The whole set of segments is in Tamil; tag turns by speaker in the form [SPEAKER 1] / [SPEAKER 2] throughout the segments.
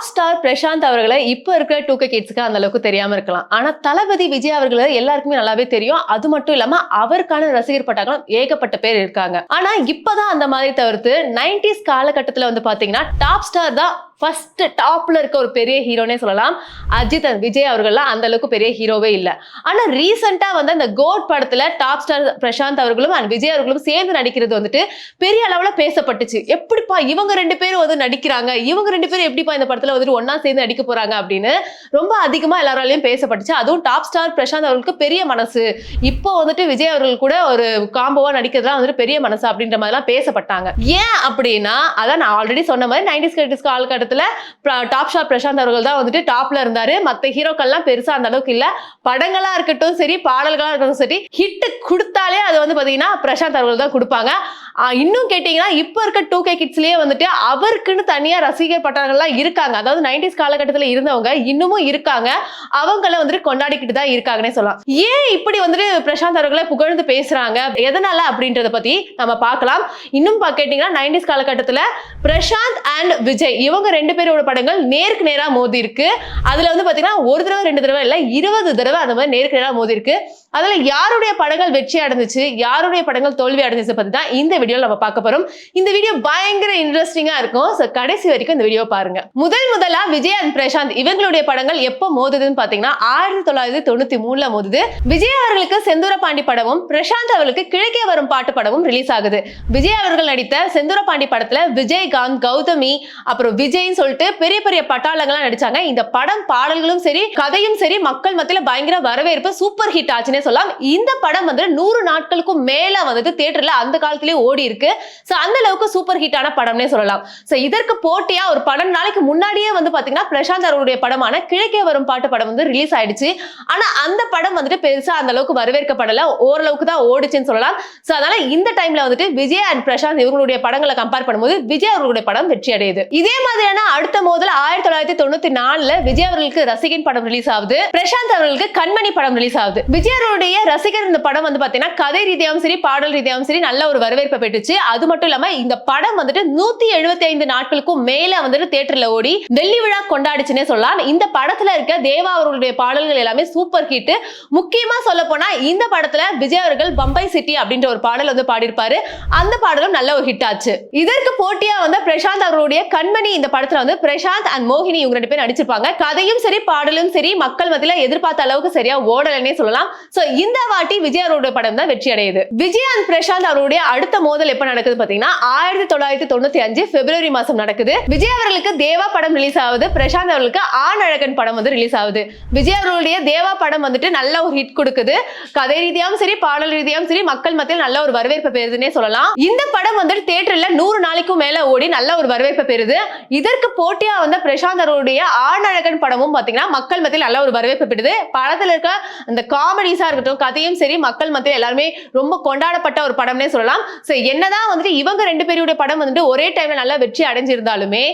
[SPEAKER 1] டாப் ஸ்டார் பிரசாந்த் அவர்களை இப்போ இருக்கிற டூ கே கிட்ஸுக்கு அந்த அளவுக்கு தெரியாம இருக்கலாம். ஆனா தளபதி விஜய் அவர்களை எல்லாருக்குமே நல்லாவே தெரியும். அது மட்டும் இல்லாம அவருக்கான ரசிகர் பட்டாக்களும் ஏகப்பட்ட பேர் இருக்காங்க. ஆனா இப்பதான் அந்த மாதிரி தவிர்த்து நைன்டிஸ் காலகட்டத்துல வந்து பாத்தீங்கன்னா டாப் ஸ்டார் தான் ஃபர்ஸ்ட் டாப்ல இருக்க ஒரு பெரிய ஹீரோனே சொல்லலாம். அஜித் and விஜய் அவர்கள்லாம் அந்த அளவுக்கு பெரிய ஹீரோவே இல்லை. ஆனா ரீசெண்டா வந்து அந்த கோட் படத்துல டாப் ஸ்டார் பிரசாந்த் அவர்களும் அண்ட் விஜய் அவர்களும் சேர்ந்து நடிக்கிறது வந்துட்டு பெரிய அளவுல பேசப்பட்டுச்சு. எப்படிப்பா இவங்க ரெண்டு பேரும் வந்து நடிக்கிறாங்க? இவங்க ரெண்டு பேரும் எப்படிப்பா இந்த படத்துல வந்துட்டு ஒன்னா சேர்ந்து நடிக்க போறாங்க அப்படின்னு ரொம்ப அதிகமா எல்லாராலையும் பேசப்பட்டுச்சு. அதுவும் டாப் ஸ்டார் பிரசாந்த் அவர்களுக்கு பெரிய மனசு. இப்போ வந்துட்டு விஜய் அவர்கள் கூட ஒரு காம்போவா நடிக்கிறதுலாம் வந்துட்டு பெரிய மனசு அப்படின்ற மாதிரிலாம் பேசப்பட்டாங்க. ஏன் அப்படின்னா அதான் நான் ஆல்ரெடி சொன்ன மாதிரி நைன்டிஸ் கிரிட்டிஸ் காலகட்டத்துல டாப் ஷாப் பிரசாந்த் அவர்கள் தான் வந்துட்டு டாப்ல இருந்தாரு. மத்த ஹீரோக்கள்லாம் பெருசா அந்த அளவுக்கு இல்ல. படங்களா இருக்கட்டும் சரி பாடல்களா இருக்கட்டும் சரி ஹிட் கொடுத்தாலே அது வந்து பாத்தீங்கன்னா பிரசாந்த் அவர்கள் தான் கொடுப்பாங்க. இன்னும் கேட்டீங்கன்னா இப்ப இருக்க டூ கே கிட்ஸ்லயே வந்துட்டு அவருக்குன்னு தனியா ரசிகர் பட்டாளங்கள்லாம் இருக்காங்க. அதாவது நைன்டிஸ் காலகட்டத்தில் இருந்தவங்க இன்னமும் இருக்காங்க. அவங்கள வந்துட்டு கொண்டாடிக்கிட்டு தான் இருக்காங்கன்னே சொல்லலாம். ஏன் இப்படி வந்துட்டு பிரசாந்த் அவர்களை புகழ்ந்து பேசுறாங்க? எதனால அப்படின்றத பத்தி நம்ம பார்க்கலாம். இன்னும் பா- கேட்டீங்கன்னா நைன்டிஸ் காலகட்டத்துல பிரசாந்த் அண்ட் விஜய் இவங்க ரெண்டு பேரோட படங்கள் நேருக்கு நேரா மோதி இருக்கு அதுல வந்து பாத்தீங்கன்னா ஒரு தடவை ரெண்டு தடவை இல்லை இருபது தடவை அந்த மாதிரி நேருக்கு நேரா மோதி இருக்கு அதுல யாருடைய படங்கள் வெற்றி அடைஞ்சிச்சு யாருடைய படங்கள் தோல்வி அடைஞ்சிச்சு பத்தி தான் இந்த வீடியோவில் நம்ம பார்க்க போறோம். இந்த வீடியோ பயங்கர இன்ட்ரெஸ்டிங்கா இருக்கும். ஸோ கடைசி வரைக்கும் இந்த வீடியோ பாருங்க. முதல் முதலா விஜய் அண்ட் பிரசாந்த் இவங்களுடைய படங்கள் எப்போ மோதுதுன்னு பாத்தீங்கன்னா ஆயிரத்தி தொள்ளாயிரத்தி தொண்ணூத்தி மூணுல மோதுது. விஜய் அவர்களுக்கு செந்தூர பாண்டி படமும் பிரசாந்த் அவர்களுக்கு கிழக்கே வரும் பாட்டு படமும் ரிலீஸ் ஆகுது. விஜய் அவர்கள் நடித்த செந்தூர பாண்டி படத்துல விஜயகாந்த் கௌதமி அப்புறம் விஜய் அப்படின்னு சொல்லிட்டு பெரிய பெரிய பட்டாளங்கள்லாம் நடிச்சாங்க. இந்த படம் பாடல்களும் சரி கதையும் சரி மக்கள் மத்தியில பயங்கர வரவேற்பு சூப்பர் ஹிட் ஆச்சுன்னே சொல்லலாம். இந்த படம் வந்து நூறு நாட்களுக்கும் மேல வந்துட்டு தியேட்டர்ல அந்த காலத்திலேயே ஓடி இருக்கு. சோ அந்த அளவுக்கு சூப்பர் ஹிட்டான படம்னே சொல்லலாம். சோ இதற்கு போட்டியா ஒரு படம் நாளைக்கு முன்னாடியே வந்து பாத்தீங்கன்னா பிரசாந்த் அவருடைய படமான கிழக்கே வரும் பாட்டு படம் வந்து ரிலீஸ் ஆயிடுச்சு. ஆனா அந்த படம் வந்துட்டு பெருசா அந்த அளவுக்கு வரவேற்கப்படல. ஓரளவுக்கு தான் ஓடுச்சுன்னு சொல்லலாம். சோ அதனால இந்த டைம்ல வந்துட்டு விஜய் அண்ட் பிரசாந்த் இவங்களுடைய படங்களை கம்பேர் பண்ணும்போது விஜய் அவர்களுடைய படம் வெற்றி அடையுது இதே மாதிரியான அடுத்த மோதல் ஆயிரத்தி தொள்ளாயிரத்தி தொண்ணூத்தி நாலுல விஜய் அவர்களுக்கு ரசிகன் படம் ரிலீஸ் ஆகுது. பிரசாந்த் அவர்களுக்கு கண்மணி படம் ரிலீஸ் ஆகுது. விஜய் அவருடைய ரசிகர் இந்த படம் வந்து பாத்தீங்கன்னா கதை ரீதியாகவும் சரி பாடல் ரீதியாகவும் சரி நல்ல ஒரு வரவேற்பை பெற்றுச்சு. அது மட்டும் இல்லாம இந்த படம் வந்துட்டு நூத்தி எழுபத்தி ஐந்து நாட்களுக்கும் மேல வந்துட்டு தியேட்டர்ல ஓடி வெள்ளி விழா கொண்டாடுச்சுன்னே சொல்லலாம். இந்த படத்துல இருக்க தேவா அவர்களுடைய பாடல்கள் எல்லாமே சூப்பர் ஹிட் முக்கியமா சொல்ல போனா இந்த படத்துல விஜய் அவர்கள் பம்பை சிட்டி அப்படின்ற ஒரு பாடல் வந்து பாடியிருப்பாரு. அந்த பாடலும் நல்ல ஒரு ஹிட் ஆச்சு. இதற்கு போட்டியா வந்து பிரசாந்த் அவருடைய கண்மணி இந்த படத்தை படத்துல வந்து பிரசாந்த் அண்ட் மோகினி இவங்க ரெண்டு பேரும் நடிச்சிருப்பாங்க. கதையும் சரி பாடலும் சரி மக்கள் மத்தியில எதிர்பார்த்த அளவுக்கு சரியா ஓடலன்னே சொல்லலாம். சோ இந்த வாட்டி விஜய் அவருடைய படம் தான் வெற்றி அடையுது விஜய் அண்ட் பிரசாந்த் அவருடைய அடுத்த மோதல் எப்ப நடக்குது பாத்தீங்கன்னா ஆயிரத்தி தொள்ளாயிரத்தி தொண்ணூத்தி அஞ்சு பிப்ரவரி மாசம் நடக்குது. விஜய் அவர்களுக்கு தேவா படம் ரிலீஸ் ஆகுது. பிரசாந்த் அவர்களுக்கு ஆண் அழகன் படம் வந்து ரிலீஸ் ஆகுது. விஜய் அவர்களுடைய தேவா படம் வந்துட்டு நல்ல ஒரு ஹிட் கொடுக்குது. கதை ரீதியாகவும் சரி பாடல் ரீதியாகவும் சரி மக்கள் மத்தியில் நல்ல ஒரு வரவேற்பு பெறுதுன்னே சொல்லலாம். இந்த படம் வந்துட்டு தியேட்டர்ல நூறு நாளைக்கும் மேல ஓடி நல்ல ஒரு வரவேற்பு பெறுது. இது இதற்கு போட்டியா வந்த பிரசாந்த் அவருடைய ஆணழகன் படமும் பாத்தீங்கன்னா மக்கள் மத்தியில் நல்ல ஒரு வரவேற்பு பெற்றது. படத்துல இருக்க அந்த காமெடிஸா இருக்கட்டும் கதையும் சரி மக்கள் மத்தியில் எல்லாருமே ரொம்ப கொண்டாடப்பட்ட ஒரு படம்னே சொல்லலாம். சோ என்னதான் வந்துட்டு இவங்க ரெண்டு பேருடைய படம் வந்துட்டு ஒரே டைம்ல நல்லா வெற்றி அடைஞ்சிருந்தாலுமே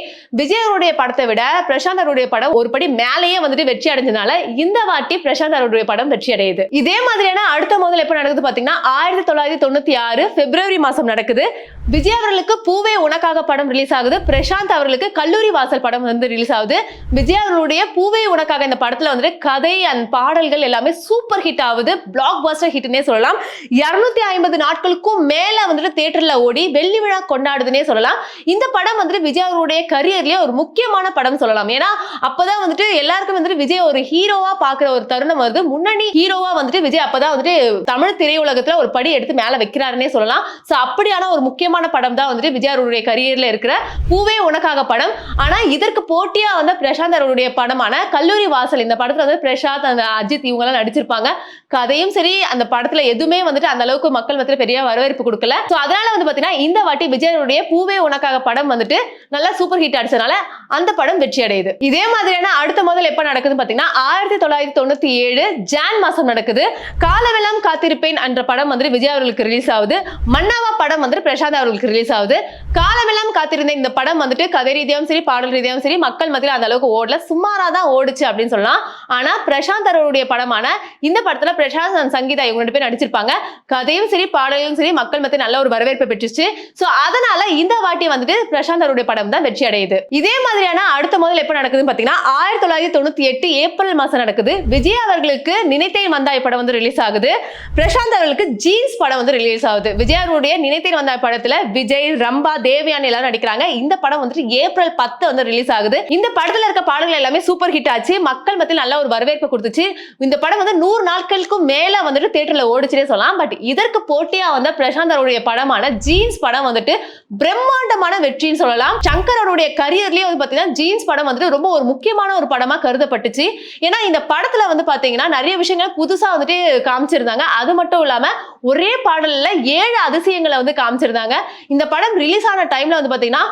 [SPEAKER 1] விஜய் அவருடைய படத்தை விட பிரசாந்த் அவருடைய படம் ஒரு படி மேலேயே வந்துட்டு வெற்றி அடைஞ்சதுனால இந்த வாட்டி பிரசாந்த் அவருடைய படம் வெற்றி அடையுது. இதே மாதிரியான அடுத்த முதல் எப்ப நடக்குது பாத்தீங்கன்னா ஆயிரத்தி தொள்ளாயிரத்தி தொண்ணூத்தி ஆறு பிப்ரவரி மாசம் நடக்குது. விஜய் அவர்களுக்கு பூவே உனக்காக படம் ரிலீஸ் ஆகுது. பிரசாந்த் அவர்களுக்கு கல்லூரி வாசல் படம் வந்து ரிலீஸ் ஆகுது. விஜய் அவர்களுடைய பூவே உனக்காக இந்த படத்துல வந்துட்டு கதை அண்ட் பாடல்கள் எல்லாமே சூப்பர் ஹிட் ஆகுது. பிளாக் பஸ்டர் ஹிட்னே சொல்லலாம். இருநூத்தி ஐம்பது நாட்களுக்கும் மேல வந்துட்டு தேட்டர்ல ஓடி வெள்ளி விழா கொண்டாடுதுன்னே சொல்லலாம். இந்த படம் வந்துட்டு விஜய் அவருடைய கரியர்லயே ஒரு முக்கியமான படம் சொல்லலாம். ஏன்னா அப்பதான் வந்துட்டு எல்லாருக்கும் வந்துட்டு விஜய் ஒரு ஹீரோவா பாக்குற ஒரு தருணம் வருது. முன்னணி ஹீரோவா வந்துட்டு விஜய் அப்பதான் வந்துட்டு தமிழ் திரையுலகத்துல ஒரு படி எடுத்து மேல வைக்கிறாருன்னே சொல்லலாம். சோ அப்படியான ஒரு முக்கியமான முக்கியமான படம் தான் வந்துட்டு விஜய் அவருடைய கரியர்ல இருக்கிற பூவே உனக்காக படம். ஆனா இதற்கு போட்டியா வந்த பிரசாந்த் அவருடைய படமான கல்லூரி வாசல் இந்த படத்துல வந்து பிரசாந்த் அந்த அஜித் இவங்க எல்லாம் நடிச்சிருப்பாங்க. கதையும் சரி அந்த படத்துல எதுவுமே வந்துட்டு அந்த அளவுக்கு மக்கள் மத்தியில பெரிய வரவேற்பு கொடுக்கல. சோ அதனால வந்து பாத்தீங்கன்னா இந்த வாட்டி விஜய் விஜயனுடைய பூவே உனக்காக படம் வந்துட்டு நல்லா சூப்பர் ஹிட் அடிச்சதுனால அந்த படம் வெற்றி அடையுது. இதே மாதிரியான அடுத்த முதல் எப்ப நடக்குதுன்னு பாத்தீங்கன்னா ஆயிரத்தி தொள்ளாயிரத்தி தொண்ணூத்தி ஏழு ஜான் மாசம் நடக்குது. காலவெல்லாம் காத்திருப்பேன் என்ற படம் வந்துட்டு விஜய் அவர்களுக்கு ரிலீஸ் ஆகுது. மன்னாவா படம் வந்துட்டு பிரசாந்த் அவர்களுக்கு ரிலீஸ் ஆகுது. காலமெல்லாம் காத்திருந்த இந்த படம் வந்துட்டு கதை ரீதியாகவும் சரி பாடல் ரீதியாகவும் சரி மக்கள் மத்தியில் அந்த அளவுக்கு ஓடல. சுமாரா தான் ஓடுச்சு அப்படின்னு சொல்லலாம். ஆனா பிரசாந்த் அவருடைய படமான இந்த படத்துல பிரசாந்த் சங்கீதா இவங்க ரெண்டு பேர் நடிச்சிருப்பாங்க. கதையும் சரி பாடலையும் சரி மக்கள் மத்தியில் நல்ல ஒரு வரவேற்பை பெற்றுச்சு. ஸோ அதனால இந்த வாட்டி வந்துட்டு பிரசாந்த் அவருடைய படம் தான் வெற்றி அடையுது. இதே மாதிரியான அடுத்த முதல் எப்போ நடக்குதுன்னு பார்த்தீங்கன்னா ஆயிரத்தி தொள்ளாயிரத்தி தொண்ணூத்தி எட்டு ஏப்ரல் மாசம் நடக்குது. விஜய் அவர்களுக்கு நினைத்தேன் வந்தாய் படம் வந்து ரிலீஸ் ஆகுது. பிரசாந்த் அவர்களுக்கு ஜீன்ஸ் படம் வந்து ரிலீஸ் ஆகுது. விஜய் அவருடைய நினைத்தேன் வந்தாய் படத்துல விஜய் ரம்பா தேவயானி எல்லாரும் நடிக்கிறாங்க. இந்த படம் வந்துட்டு ஏப்ரல் பத்து வந்து ரிலீஸ் ஆகுது. இந்த படத்துல இருக்க பாடல்கள் எல்லாமே சூப்பர் ஹிட் ஆச்சு. மக்கள் மத்தியில் நல்ல ஒரு வரவேற்பு கொடுத்துச்சு. இந்த படம் வந்து நூறு நாட்களுக்கும் மேல வந்துட்டு தியேட்டர்ல ஓடிச்சுனே சொல்லலாம். பட் இதற்கு போட்டியா வந்த பிரசாந்த் அவருடைய படமான ஜீன்ஸ் படம் வந்துட்டு பிரம்மாண்டமான வெற்றின்னு சொல்லலாம். சங்கர் அவருடைய கரியர்லயே வந்து பாத்தீங்கன்னா ஜீன்ஸ் படம் வந்துட்டு ரொம்ப ஒரு முக்கியமான ஒரு படமா கருதப்பட்டுச்சு. ஏன்னா இந்த படத்துல வந்து பாத்தீங்கன்னா நிறைய விஷயங்கள் புதுசா வந்துட்டு காமிச்சிருந்தாங்க. அது மட்டும் இல்லாம ஒரே பாடல்ல ஏழு அதிசயங்களை வந்து காமிச்சிருந்தாங்க. இந்த படம் ரிலீஸ் ஆன டைம்ல வந்து பாத்தீங்கன்னா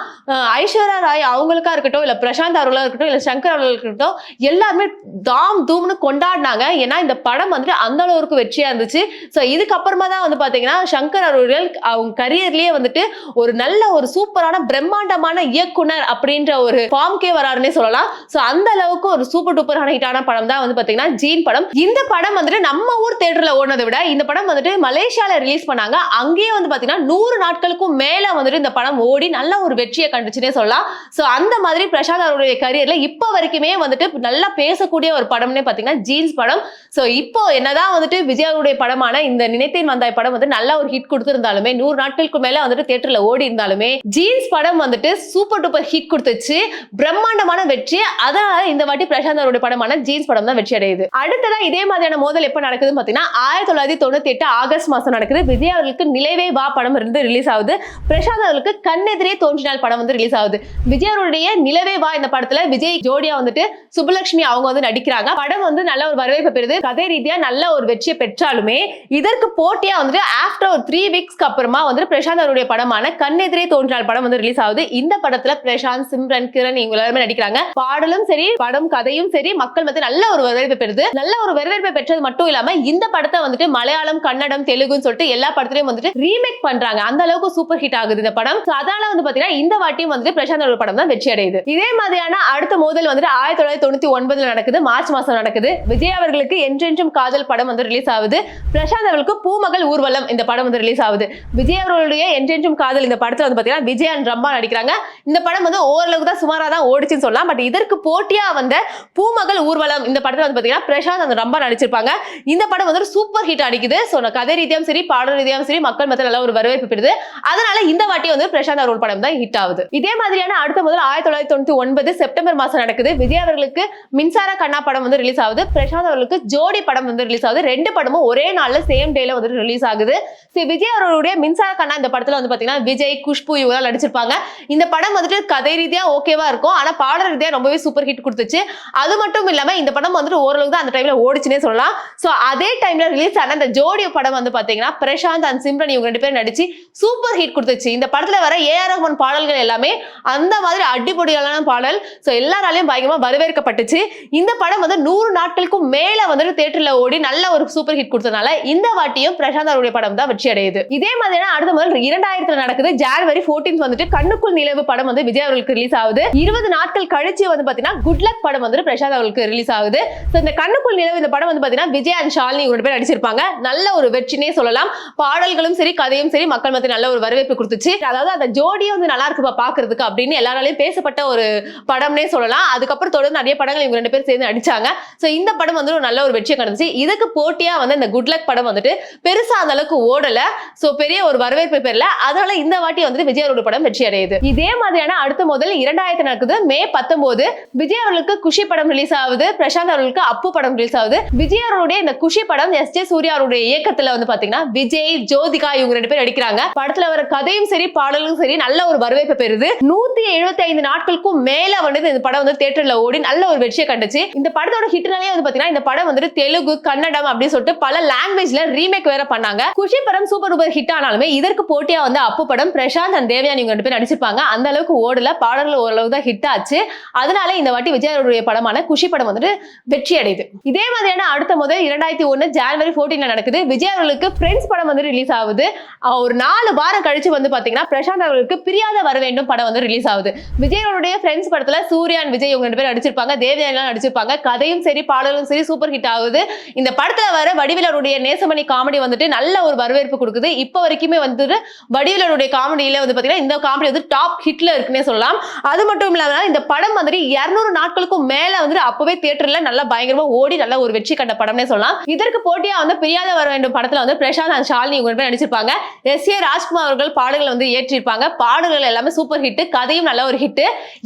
[SPEAKER 1] ஐஸ்வர்யா ராய் அவங்களுக்கா இருக்கட்டும் இல்ல பிரசாந்த் அவர்களா இருக்கட்டும் இல்ல சங்கர் அவர்களா இருக்கட்டும் எல்லாருமே தாம் தூம்னு கொண்டாடினாங்க. ஏன்னா இந்த படம் வந்துட்டு அந்த அளவுக்கு வெற்றியா இருந்துச்சு. ஸோ இதுக்கப்புறமா தான் வந்து பாத்தீங்கன்னா சங்கர் அவர்கள் அவங்க கரியர்லயே வந்துட்டு ஒரு நல்ல ஒரு சூப்பரான பிரம்மாண்டமான இயக்குனர் அப்படின்ற ஒரு ஃபார்ம்கே வராருன்னே சொல்லலாம். ஸோ அந்த அளவுக்கு ஒரு சூப்பர் டூப்பரான ஹிட்டான படம் தான் வந்து பாத்தீங்கன்னா ஜீன் படம். இந்த படம் வந்துட்டு நம்ம ஊர் தேட்டர்ல ஓடுனதை விட இந்த படம் வந்துட்டு மலேசியால ரிலீஸ் பண்ணாங்க. அங்கேயே வந்து பாத்தீங்கன்னா நூறு நாட்கள் லெவலுக்கும் மேல வந்துட்டு இந்த படம் ஓடி நல்ல ஒரு வெற்றியை கண்டுச்சுன்னே சொல்லலாம். ஸோ அந்த மாதிரி பிரசாந்த் அவருடைய கரியர்ல இப்போ வரைக்குமே வந்துட்டு நல்லா பேசக்கூடிய ஒரு படம்னே பாத்தீங்கன்னா ஜீன்ஸ் படம். ஸோ இப்போ என்னதான் வந்துட்டு விஜயாவுடைய படமான இந்த நினைத்தேன் வந்தாய் படம் வந்து நல்ல ஒரு ஹிட் கொடுத்திருந்தாலுமே நூறு நாட்களுக்கு மேல வந்துட்டு தியேட்டர்ல ஓடி இருந்தாலுமே ஜீன்ஸ் படம் வந்துட்டு சூப்பர் டூப்பர் ஹிட் கொடுத்துச்சு. பிரம்மாண்டமான வெற்றி. அதனால இந்த வாட்டி பிரசாந்த் அவருடைய படமான ஜீன்ஸ் படம் தான் வெற்றி அடையுது. அடுத்ததா இதே மாதிரியான மோதல் எப்ப நடக்குதுன்னு பாத்தீங்கன்னா ஆயிரத்தி தொள்ளாயிரத்தி தொண்ணூத்தி எட்டு ஆகஸ்ட் மாசம் நடக்குது. விஜய் அவர்களுக்கு நிலைவே வா படம் இருந்து ரிலீஸ் ஆகுது. ஆகுது. பிரசாந்த் அவர்களுக்கு கண்ணெதிரே தோன்றினால் படம் வந்து ரிலீஸ் ஆகுது. விஜய் அவருடைய நிலவே வா இந்த படத்துல. விஜய் ஜோடியா வந்துட்டு சுப்புலட்சுமி அவங்க வந்து நடிக்கிறாங்க. படம் வந்து நல்ல ஒரு வரவேற்பு பெறுது. கதை ரீதியா நல்ல ஒரு வெற்றியை பெற்றாலுமே இதற்கு போட்டியா வந்துட்டு ஆஃப்டர் ஒரு த்ரீ வீக்ஸ்க்கு அப்புறமா வந்து பிரசாந்த் அவருடைய படமான கண்ணெதிரே தோன்றினால் படம் வந்து ரிலீஸ் ஆகுது. இந்த படத்துல பிரசாந்த் சிம்ரன் கிரண் இவங்க எல்லாருமே நடிக்கிறாங்க. பாடலும் சரி படம் கதையும் சரி மக்கள் மத்திய நல்ல ஒரு வரவேற்பு பெறுது. நல்ல ஒரு வரவேற்பு பெற்றது மட்டும் இல்லாம இந்த படத்தை வந்துட்டு மலையாளம் கன்னடம் தெலுங்குன்னு சொல்லிட்டு எல்லா படத்துலயும் வந்துட்டு ரீமேக் பண்றாங்க. அந்த அளவுக்கு சூப்பர் ஹிட் ஆகுது இந்த படம். அதனால வந்து பாத்தீங்கன்னா இந்த வாட்டியும் வந்துட்டு பிரசாந்த் அவர்கள் படம் தான் வெற்றி அடையுது. இதே மாதிரியான அடுத்த மோதல் வந்துட்டு ஆயிரத்தி தொள்ளாயிரத்தி தொண்ணூத்தி ஒன்பதுல நடக்குது. மார்ச் மாசம் நடக்குது. விஜய் அவர்களுக்கு என்றென்றும் காதல் படம் வந்து ரிலீஸ் ஆகுது. பிரசாந்த் அவர்களுக்கு பூமகள் ஊர்வலம் இந்த படம் வந்து ரிலீஸ் ஆகுது. விஜய் அவர்களுடைய என்றென்றும் காதல் இந்த படத்துல வந்து பாத்தீங்கன்னா விஜய் அண்ட் ரம்பா நடிக்கிறாங்க. இந்த படம் வந்து ஓரளவுக்கு தான் சுமாரா தான் ஓடிச்சுன்னு சொல்லலாம். பட் இதற்கு போட்டியா வந்த பூமகள் ஊர்வலம் இந்த படத்துல வந்து பாத்தீங்கன்னா பிரசாந்த் அந்த ரம்பா நடிச்சிருப்பாங்க. இந்த படம் வந்து சூப்பர் ஹிட் அடிக்குது. ஸோ கதை ரீதியாவும் சரி பாடல் ரீதியாகவும் சரி மக்கள் மத்தியில் நல்ல ஒரு வரவேற்பு பெறுது. அதனால இந்த வாட்டி வந்து பிரசாந்த் அவர்கள் படம் தான் ஹிட் ஆகுது. இதே மாதிரியான அடுத்த முதல் ஆயிரத்தி தொள்ளாயிரத்தி தொண்ணூத்தி ஒன்பது செப்டம்பர் மாசம் நடக்குது. விஜய் அவர்களுக்கு மின்சார கண்ணா படம் வந்து ரிலீஸ் ஆகுது. பிரசாந்த் அவர்களுக்கு ஜோடி படம் வந்து ரிலீஸ் ஆகுது. ரெண்டு படமும் ஒரே நாள்ல சேம் டேல வந்து ரிலீஸ் ஆகுது. சரி விஜய் அவர்களுடைய மின்சார கண்ணா இந்த படத்துல வந்து பாத்தீங்கன்னா விஜய் குஷ்பு இவங்க நடிச்சிருப்பாங்க. இந்த படம் வந்துட்டு கதை ரீதியா ஓகேவா இருக்கும். ஆனா பாடல் ரீதியா ரொம்பவே சூப்பர் ஹிட் கொடுத்துச்சு. அது மட்டும் இல்லாம இந்த படம் வந்துட்டு ஓரளவுக்கு தான் அந்த டைம்ல ஓடிச்சுனே சொல்லலாம். சோ அதே டைம்ல ரிலீஸ் ஆன அந்த ஜோடி படம் வந்து பாத்தீங்கன்னா பிரசாந்த் அண்ட் சிம்ரன் இவங்க ரெண்டு பேரும் நடிச்சு சூப்பர் ஹிட் கொடுத்துச்சு. இந்த படத்துல வர ஏஆர் ரஹ்மான் பாடல்கள் எல்லாமே அந்த மாதிரி அடிப்பொடியான பாடல். ஸோ எல்லாராலையும் பயங்கரமா வரவேற்கப்பட்டுச்சு. இந்த படம் வந்து நூறு நாட்களுக்கும் மேல வந்துட்டு தேட்டர்ல ஓடி நல்ல ஒரு சூப்பர் ஹிட் கொடுத்ததுனால இந்த வாட்டியும் பிரசாந்த் அவருடைய படம் தான் வெற்றி அடையுது. இதே மாதிரியான அடுத்த முதல் இரண்டாயிரத்துல நடக்குது. ஜான்வரி 14th வந்துட்டு கண்ணுக்குள் நிலவு படம் வந்து விஜய் அவர்களுக்கு ரிலீஸ் ஆகுது. இருபது நாட்கள் கழிச்சு வந்து பாத்தீங்கன்னா குட் லக் படம் வந்து பிரசாந்த் அவர்களுக்கு ரிலீஸ் ஆகுது. ஸோ இந்த கண்ணுக்குள் நிலவு இந்த படம் வந்து பாத்தீங்கன்னா விஜய் அண்ட் ஷாலினி இவங்க பேர் நடிச்சிருப்பாங்க. நல்ல ஒரு வெற்றினே சொல்லலாம். பாடல்களும் சரி கதையும் சரி மக்கள் மத்திய நல்ல ஒரு வரவேற்பு கொடுத்துச்சு. அதாவது அந்த ஜோடியே வந்து நல்லா இருக்குப்பா பாக்குறதுக்கு அப்படின்னு எல்லாராலையும் பேசப்பட்ட ஒரு படம்னே சொல்லலாம். அதுக்கப்புறம் தொடர்ந்து நிறைய படங்கள் இவங்க ரெண்டு பேரும் சேர்ந்து நடிச்சாங்க. ஸோ இந்த படம் வந்து ஒரு நல்ல ஒரு வெற்றியை கண்டுச்சு இதுக்கு போட்டியா வந்து இந்த குட் லக் படம் வந்துட்டு பெருசா அந்த அளவுக்கு ஓடல. ஸோ பெரிய ஒரு வரவேற்பு பெறல. அதனால இந்த வாட்டி வந்துட்டு விஜய் அவரோட படம் வெற்றி அடையுது. இதே மாதிரியான அடுத்த முதல் இரண்டாயிரத்தி நடக்குது மே பத்தொன்பது விஜய் அவர்களுக்கு குஷி படம் ரிலீஸ் ஆகுது. பிரசாந்த் அவர்களுக்கு அப்பு படம் ரிலீஸ் ஆகுது. விஜய் அவருடைய இந்த குஷி படம் எஸ் ஜே சூர்யா அவருடைய இயக்கத்துல வந்து பாத்தீங்கன்னா விஜய் ஜோதிகா இவங்க ரெண்டு பேர் நடிக்கிறாங்க. படத்துல வர கதையும் சரி பாடலும் சரி நல்ல ஒரு வரவேற்பு பெறுது. நூத்தி எழுபத்தி ஐந்து நாட்களுக்கும் மேல வந்து இந்த படம் வந்து தேட்டர்ல ஓடி நல்ல ஒரு வெற்றியை கண்டுச்சு. இந்த படத்தோட ஹிட்னாலே வந்து பாத்தீங்கன்னா இந்த படம் வந்துட்டு தெலுங்கு கன்னடம் அப்படின்னு சொல்லிட்டு பல லாங்குவேஜ்ல ரீமேக் வேற பண்ணாங்க. குஷி படம் சூப்பர் டூப்பர் ஹிட் ஆனாலுமே இதற்கு போட்டியா வந்து அப்பு படம் பிரசாந்த் அண்ட் தேவயானி இவங்க ரெண்டு பேர் நடிச்சிருப்பாங்க. அந்த அளவுக்கு ஓடல பாடல்கள் ஓரளவு தான் ஹிட் ஆச்சு. அதனால இந்த வாட்டி விஜயருடைய படமான குஷி படம் வந்துட்டு வெற்றி அடையுது. இதே மாதிரியான அடுத்த முதல் இரண்டாயிரத்தி ஒன்னு ஜனவரி 14 நடக்குது. விஜய் அவர்களுக்கு ஃப்ரெண்ட்ஸ் படம் வந்து ரிலீஸ் ஆகுது. ஒரு நாலு கழிச்சு வந்து பாத்தீங்கன்னா பிரசாந்த் அவர்களுக்கு பிரியாத வர வேண்டும் படம் வந்து ரிலீஸ் ஆகுது. விஜயோடைய ஃப்ரெண்ட்ஸ் படத்துல சூர்யா விஜய் இவங்க ரெண்டு பேரும் நடிச்சிருப்பாங்க. தேவியான நடிச்சிருப்பாங்க. கதையும் சரி பாடலும் சரி சூப்பர் ஹிட் ஆகுது. இந்த படத்துல வர வடிவிலருடைய நேசமணி காமெடி வந்துட்டு நல்ல ஒரு வரவேற்பு கொடுக்குது. இப்போ வரைக்குமே வந்துட்டு வடிவிலருடைய காமெடியில வந்து பாத்தீங்கன்னா இந்த காமெடி வந்து டாப் ஹிட்ல இருக்குன்னே சொல்லலாம். அது மட்டும் இல்லாம இந்த படம் வந்துட்டு இருநூறு நாட்களுக்கும் மேல வந்துட்டு அப்பவே தியேட்டர்ல நல்லா பயங்கரமா ஓடி நல்ல ஒரு வெற்றி கண்ட படம்னே சொல்லலாம். இதற்கு போட்டியா வந்து பிரியாத வர வேண்டும் படத்துல வந்து பிரசாந்த் and ஷாலினி இவங்க நடிச்சிருப்பாங்க. எஸ் ஏ ராஜ்குமார் அவர்கள் பாடல்கள் வந்து ஏற்றிருப்பாங்க பாடல்கள் எல்லாமே சூப்பர் ஹிட் கதையும் நல்ல ஒரு ஹிட்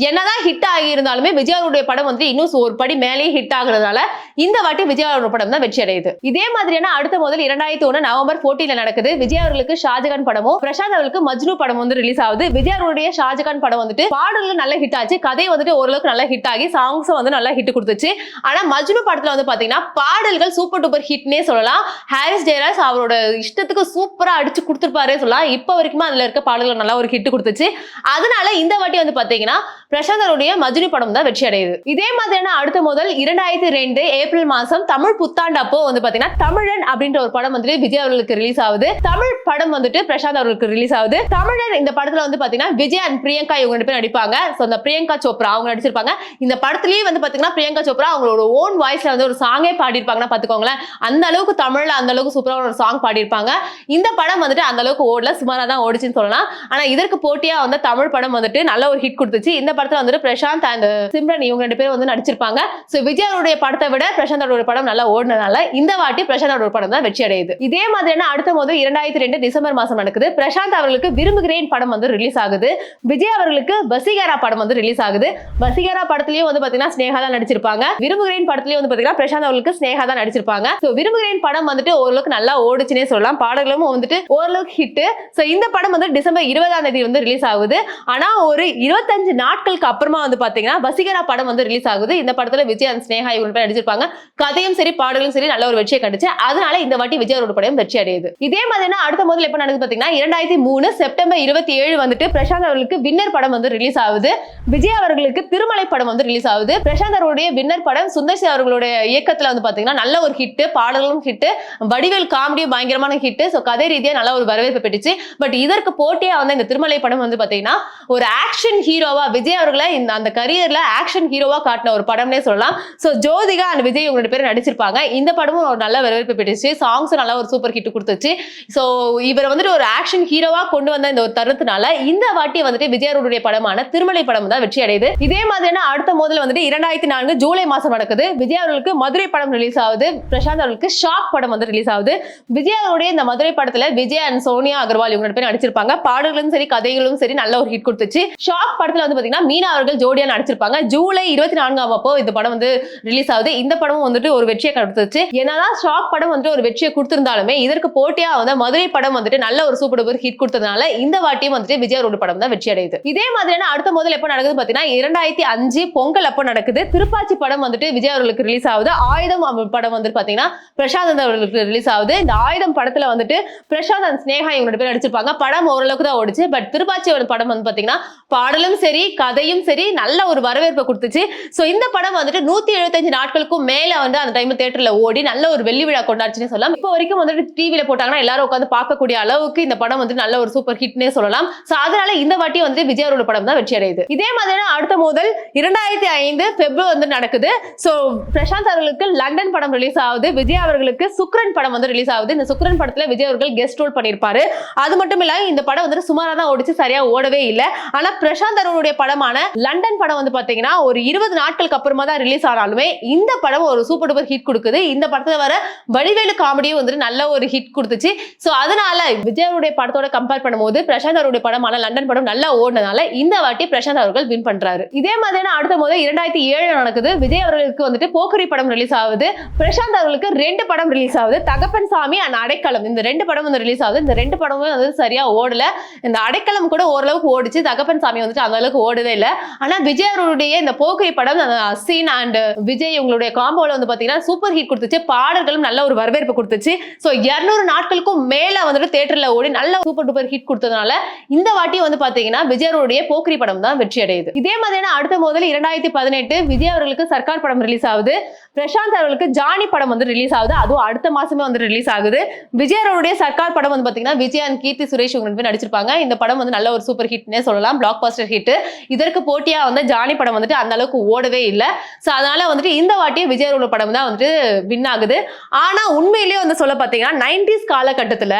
[SPEAKER 1] என்னதான் ஹிட் ஆகி இருந்தாலுமே அவருடைய படம் வந்து இன்னும் ஒரு படி மேலேயே ஹிட் ஆகுறதுனால இந்த வாட்டி விஜயாவோட படம் தான் வெற்றி அடையுது. இதே மாதிரியான அடுத்த முதல் இரண்டாயிரத்தி ஒண்ணு நவம்பர் 14 நடக்குது. விஜய் அவர்களுக்கு ஷாஜகான் படமும் பிரசாந்த் அவர்களுக்கு மஜ்னு படம் வந்து ரிலீஸ் ஆகுது. விஜய் அவருடைய ஷாஜகான் படம் வந்துட்டு பாடல்கள் நல்ல ஹிட் ஆச்சு. கதை வந்துட்டு ஓரளவுக்கு நல்ல ஹிட் ஆகி சாங்ஸும் வந்து நல்லா ஹிட் கொடுத்துச்சு. ஆனா மஜ்னு படத்துல வந்து பாத்தீங்கன்னா பாடல்கள் சூப்பர் டூப்பர் ஹிட்னே சொல்லலாம். ஹாரிஸ் ஜெயராஜ் அவரோட இஷ்டத்துக்கு சூப்பரா அடிச்சு கொடுத்துருப்பாரு சொல்லலாம். இப்போ வரைக்குமே அதில் இருக்க பாடல்கள் நல்லா ஒரு ஹிட் கொடுத்துச்சு. அதனால இந்த வாட்டி வந்து பார்த்தீங்கன்னா பிரசாந்தருடைய மஜ்னு படம் தான் வெற்றி அடையுது. இதே மாதிரியான அடுத்த முதல் இரண்டாயிரத்தி ரெண்டு ஏப்ரல் மாதம் தமிழ் புத்தாண்டு அப்போ வந்து பார்த்தீங்கன்னா தமிழன் அப்படின்ற ஒரு படம் வந்துட்டு விஜய் அவர்களுக்கு ரிலீஸ் ஆகுது. தமிழ் படம் வந்துட்டு பிரசாந்த் அவர்களுக்கு ரிலீஸ் ஆகுது. தமிழன் இந்த படத்தில் வந்து பார்த்தீங்கன்னா விஜய் அண்ட் பிரியங்கா இவங்க ரெண்டு பேரும் நடிப்பாங்க. ஸோ அந்த பிரியங்கா சோப்ரா அவங்க நடிச்சிருப்பாங்க. இந்த படத்துலயே வந்து பார்த்தீங்கன்னா பிரியங்கா சோப்ரா அவங்களோட ஓன் வாய்ஸில் வந்து ஒரு சாங்கே பாடியிருப்பாங்கன்னா பார்த்துக்கோங்களேன் அந்த அளவுக்கு தமிழில் அந்த அளவுக்கு சூப்பரான ஒரு சாங் பாடியிருப்பாங்க. இந்த படம் வந்துட்டு அந்த அளவுக்கு ஓடல. சுமார் தான் ஓடிச்சுன்னு சொல்லலாம். ஆனா இதற்கு போட்டியா வந்து தமிழ் படம் வந்துட்டு நல்ல ஒரு ஹிட் கொடுத்துச்சு. இந்த படத்துல வந்துட்டு பிரசாந்த் அண்ட் சிம்ரன் இவங்க ரெண்டு பேரும் வந்து நடிச்சிருப்பாங்க. ஸோ விஜயோடைய படத்தை விட பிரசாந்தோட படம் நல்லா ஓடினதுனால இந்த வாட்டி பிரசாந்தோட படம் தான் வெற்றி அடையுது. இதே மாதிரியான அடுத்த போது இரண்டாயிரத்தி ரெண்டு டிசம்பர் மாசம் நடக்குது. பிரசாந்த் அவர்களுக்கு விரும்புகிறேன் படம் வந்து ரிலீஸ் ஆகுது. விஜய் அவர்களுக்கு வசீகரா படம் வந்து ரிலீஸ் ஆகுது. வசீகரா படத்துலயும் வந்து பாத்தீங்கன்னா ஸ்னேகா தான் நடிச்சிருப்பாங்க. விரும்புகிறேன் படத்துலயும் வந்து பாத்தீங்கன்னா பிரசாந்த் அவர்களுக்கு ஸ்னேகா தான் நடிச்சிருப்பாங்க. ஸோ விரும்புகிறேன் படம் வந்துட்டு ஓரளவுக்கு நல்லா ஓடுச்சுனே சொல்லலாம். பாடல்களும் வந்துட்டு ஓரளவுக்கு ஹிட் ஸோ இந்த படம் வந்து டிசம்பர் இருபதாம் தேதி வந்து ரிலீஸ் ஆகுது. ஆனா ஒரு இருபத்தஞ்சு நாட்களுக்கு அப்புறமா வந்து பாத்தீங்கன்னா வசிகரா படம் வந்து ரிலீஸ் ஆகுது. இந்த படத்துல விஜய் அண்ட் ஸ்னேகா இவங்க பேர் நடிச்சிருப்பாங்க. கதையும் சரி பாடலும் சரி நல்ல ஒரு வெற்றியை கண்டுச்சு. அதனால இந்த வாட்டி விஜய் அவரோட படம் வெற்றி அடையுது. இதே மாதிரினா அடுத்த முதல் எப்ப நடக்குது பாத்தீங்கன்னா இரண்டாயிரத்தி மூணு செப்டம்பர் இருபத்தி ஏழு வந்துட்டு பிரசாந்த் அவர்களுக்கு வின்னர் படம் வந்து ரிலீஸ் ஆகுது. விஜய் அவர்களுக்கு திருமலை படம் வந்து ரிலீஸ் ஆகுது. பிரசாந்த் அவருடைய வின்னர் படம் சுந்தர்சி அவர்களுடைய இயக்கத்துல வந்து பாத்தீங்கன்னா நல்ல ஒரு ஹிட் பாடல்களும் ஹிட் வடிவேல் காமெடியும் பயங்கரமான ஹிட் ஸோ கதை ரீதியா நல்ல ஒரு வரவேற்பு பெற்றுச்சு. பட் இதற்கு போட்டியா வந்து இந்த திருமலை படம் வந்து பாத்தீங்கன்னா ஒரு ஆக்ஷன் ஹீரோவா விஜய் அவர்களை இந்த அந்த கரியர்ல ஆக்ஷன் ஹீரோவா காட்டின ஒரு படம்னே சொல்லலாம். ஸோ ஜோதிகா அண்ட் விஜய் இவங்களோட பேர் நடிச்சிருப்பாங்க. இந்த படமும் ஒரு நல்ல வரவேற்பு பெற்றுச்சு. சாங்ஸும் நல்ல ஒரு சூப்பர் ஹிட் கொடுத்துச்சு. ஸோ இவர் வந்துட்டு ஒரு ஆக்ஷன் ஹீரோவா கொண்டு வந்த இந்த ஒரு தருணத்தினால இந்த வாட்டி வந்துட்டு விஜய் அவர்களுடைய படமான திருமலை படம் தான் வெற்றி அடையுது. இதே மாதிரியான அடுத்த மோதல் வந்துட்டு இரண்டாயிரத்தி நான்கு ஜூலை மாசம் நடக்குது. விஜய் அவர்களுக்கு மதுரை படம் ரிலீஸ் ஆகுது. பிரசாந்த் அவர்களுக்கு ஷாக் படம் வந்து ரிலீஸ் ஆகுது. விஜய் அவருடைய இந்த மதுரை படத்துல விஜய் அண்ட் சோனியா அகர்வால் இவங்க ரெண்டு பேரும் நடிச்சிருப்பாங்க. பாடல்களும் சரி கதைகளும் சரி நல்ல ஒரு ஹிட் கொடுத்துச்சு. ஷாக் படத்துல வந்து பாத்தீங்கன்னா மீனா அவர்கள் ஜோடியா நடிச்சிருப்பாங்க. ஜூலை இருபத்தி நான்காம் அப்போ இந்த படம் வந்து ரிலீஸ் ஆகுது. இந்த படமும் வந்துட்டு ஒரு வெற்றியை கொடுத்துச்சு. என்னதான் ஷாக் படம் வந்துட்டு ஒரு வெற்றியை கொடுத்திருந்தாலுமே இதற்கு போட்டியா வந்து மதுரை படம் வந்துட்டு நல்ல ஒரு சூப்பர் டூப்பர் ஹிட் கொடுத்ததுனால இந்த வாட்டியும் வந்துட்டு விஜய் ரோடு படம் தான் வெற்றி அடையுது. இதே மாதிரியான அடுத்த முதல் எப்போ நடக்குது பாத்தீங்கன்னா இரண்டாயிரத்தி அஞ்சு பொங்கல் அப்போ நடக்குது. திருப்பாச்சி படம் வந்துட்டு விஜய் அவர்களுக்கு ரிலீஸ் ஆகுது. ஆயுதம் படம் வந்துட்டு பாத்தீங்கன்னா பிரசாந்த் அவர்களுக்கு ரிலீஸ் ஆகுது. இந்த ஆயுதம் படத்துல வந்துட்டு பிரசாந்த் அண்ட் ஸ்னேகா இவங்க பேர் நடிச்சிருப்பாங்க. நடிச்சிருப்பாங்க படம் ஓரளவுக்கு தான் ஓடிச்சு. பட் திருப்பாச்சியோட படம் வந்து பாத்தீங்கன்னா பாடலும் சரி கதையும் சரி நல்ல ஒரு வரவேற்பை கொடுத்துச்சு. ஸோ இந்த படம் வந்துட்டு நூத்தி எழுபத்தஞ்சு நாட்களுக்கும் மேல வந்து அந்த டைம் தேட்டர்ல ஓடி நல்ல ஒரு வெள்ளி விழா கொண்டாடுச்சுன்னு சொல்லலாம். இப்போ வரைக்கும் வந்துட்டு டிவியில போட்டாங்கன்னா எல்லாரும் உட்காந்து பார்க்கக்கூடிய அளவுக்கு இந்த படம் வந்து நல்ல ஒரு சூப்பர் ஹிட்னே சொல்லலாம். ஸோ அதனால இந்த வாட்டி வந்து விஜய் அவரோட படம் தான் வெற்றி அடையுது இதே மாதிரி அடுத்த முதல் இரண்டாயிரத்தி ஐந்து பிப்ரவரி வந்து நடக்குது. ஸோ பிரசாந்த் அவர்களுக்கு லண்டன் படம் ரிலீஸ் ஆகுது. விஜய் அவர்களுக்கு சுக்ரன் படம் வந்து ரிலீஸ் ஆகுது. இந்த சுக்ரன் படத்துல விஜய் அவர்கள் கெஸ்ட் ரோல் பண்ணியிருப்பாரு. அது மட்டும் இல்ல இந்த படம் வந்துட்டு சுமாரா தான் ஓடிச்சு சரியா ஓடவே இல்லை. ஆனா பிரசாந்த் அருணுடைய படமான லண்டன் படம் வந்து பாத்தீங்கன்னா ஒரு இருபது நாட்களுக்கு அப்புறமா தான் ரிலீஸ் ஆனாலுமே இந்த படம் ஒரு சூப்பர் டூப்பர் ஹிட் கொடுக்குது. இந்த படத்துல வர வடிவேலு காமெடியும் வந்துட்டு நல்ல ஒரு ஹிட் கொடுத்துச்சு. சோ அதனால விஜய் படத்தோட கம்பேர் பண்ணும்போது பிரசாந்த் அவருடைய படமான லண்டன் படம் நல்லா ஓடினதால இந்த வாட்டி பிரசாந்த் அவர்கள் வின் பண்றாரு. இதே மாதிரியான அடுத்த போது இரண்டாயிரத்தி ஏழு நடக்குது. விஜய் அவர்களுக்கு வந்துட்டு போக்கரி படம் ரிலீஸ் ஆகுது. பிரசாந்த் அவர்களுக்கு ரெண்டு படம் ரிலீஸ் ஆகுது. தகப்பன் சாமி அண்ட் அடைக்கலம். இந்த ரெண்டு படம் வந்து ரிலீஸ் ஆகுது. இந்த ரெண்டு படமும் வந்து சரியா ஓடல. இந்த அடைக்கலம் கூட ஓரளவுக்கு ஓடிச்சு. தகப்பன் சாமி வந்துட்டு அந்த அளவுக்கு ஓடவே இல்லை. ஆனா விஜய் அவருடைய இந்த போக்கை படம் சீன் அசீன் அண்ட் விஜய் உங்களுடைய காம்போல வந்து பாத்தீங்கன்னா சூப்பர் ஹிட் கொடுத்துச்சு. பாடல்களும் நல்ல ஒரு வரவேற்பு கொடுத்துச்சு. ஸோ இருநூறு நாட்களுக்கும் மேல வந்துட்டு தேட்டர்ல ஓடி நல்ல சூப்பர் டூப்பர் ஹிட் கொடுத்ததுனால இந்த வாட்டி வந்து பாத்தீங்கன்னா விஜய் அவருடைய போக்கரி படம் தான் வெற்றி அடையுது. இதே மாதிரியான அடுத்த முதல் இரண்டாயிரத்தி பதினெட்டு விஜய் அவர்களுக்கு சர்க்கார் படம் ரிலீஸ் ஆகுது. பிரசாந்த் அவர்களுக்கு ஜானி படம் வந்து ரிலீஸ் ஆகுது. அதுவும் அடுத்த மாசமே வந்து ரிலீஸ் ஆகுது. விஜய் அவருடைய சர்க்கார் படம் வந்து பாத்தீங்கன்னா விஜய் அண்ட் கீர்த்தி சுரேஷ் இவங்க ரெண்டு பேரும் நடிச்சிருப்பாங்க. இந்த படம் வந்து நல்ல ஒரு சூப்பர் ஹிட்னே சொல்லலாம். பிளாக் பாஸ்டர் ஹிட் இதற்கு போட்டியா வந்து ஜானி படம் வந்துட்டு அந்த அளவுக்கு ஓடவே இல்லை. ஸோ அதனால வந்துட்டு இந்த வாட்டியும் விஜய் உள்ள படம் தான் வந்துட்டு வின் ஆகுது. ஆனா உண்மையிலேயே வந்து சொல்ல பார்த்தீங்கன்னா நைன்டிஸ் காலகட்டத்தில்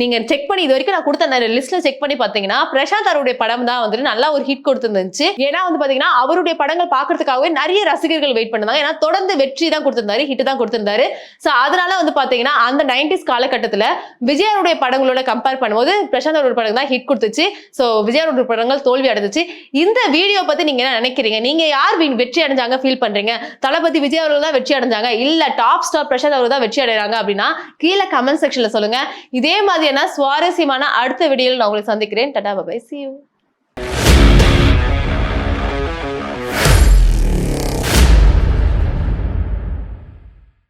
[SPEAKER 1] நீங்க செக் பண்ணி இது வரைக்கும் நான் கொடுத்த லிஸ்ட்ல செக் பண்ணி பார்த்தீங்கன்னா பிரசாந்த் அவருடைய படம் தான் வந்துட்டு நல்லா ஒரு ஹிட் கொடுத்துருந்துச்சு. ஏன்னா வந்து பாத்தீங்கன்னா அவருடைய படங்கள் பார்க்கறதுக்காகவே நிறைய ரசிகர்கள் வெயிட் பண்ணாங்க ஏன்னா தொடர்ந்து வெற்றி தான் கொடுத்திருந்தாரு ஹிட் தான் கொடுத்திருந்தாரு. ஸோ அதனால வந்து பாத்தீங்கன்னா அந்த நைன்டிஸ் காலகட்டத்துல விஜயனுடைய படங்களோட கம்பேர் பண்ணுவோம் பிரசாந்த் அவருடைய படம் தான் ஹிட் கொடுத்துச்சு. ஸோ விஜயனுடைய படங்கள் தோல்வி அடைஞ்சிச்சு. இந்த வீடியோ பத்தி நீங்க என்ன நினைக்கிறீங்க? நீங்க யார் வெற்றி அடைஞ்சாங்க ஃபீல் பண்றீங்க? தளபதி விஜய் அவர்கள் தான் வெற்றி அடைஞ்சாங்க? இல்ல டாப் ஸ்டார் பிரசாந்த் அவர்கள் தான் வெற்றி அடைறாங்க அப்படின்னா கீழே கமெண்ட் செக்ஷன்ல சொல்லுங்க. இதே மாதிரியான சுவாரஸ்யமான அடுத்த வீடியோவில் நான் உங்களை சந்திக்கிறேன். டடா பபாய் சி யூ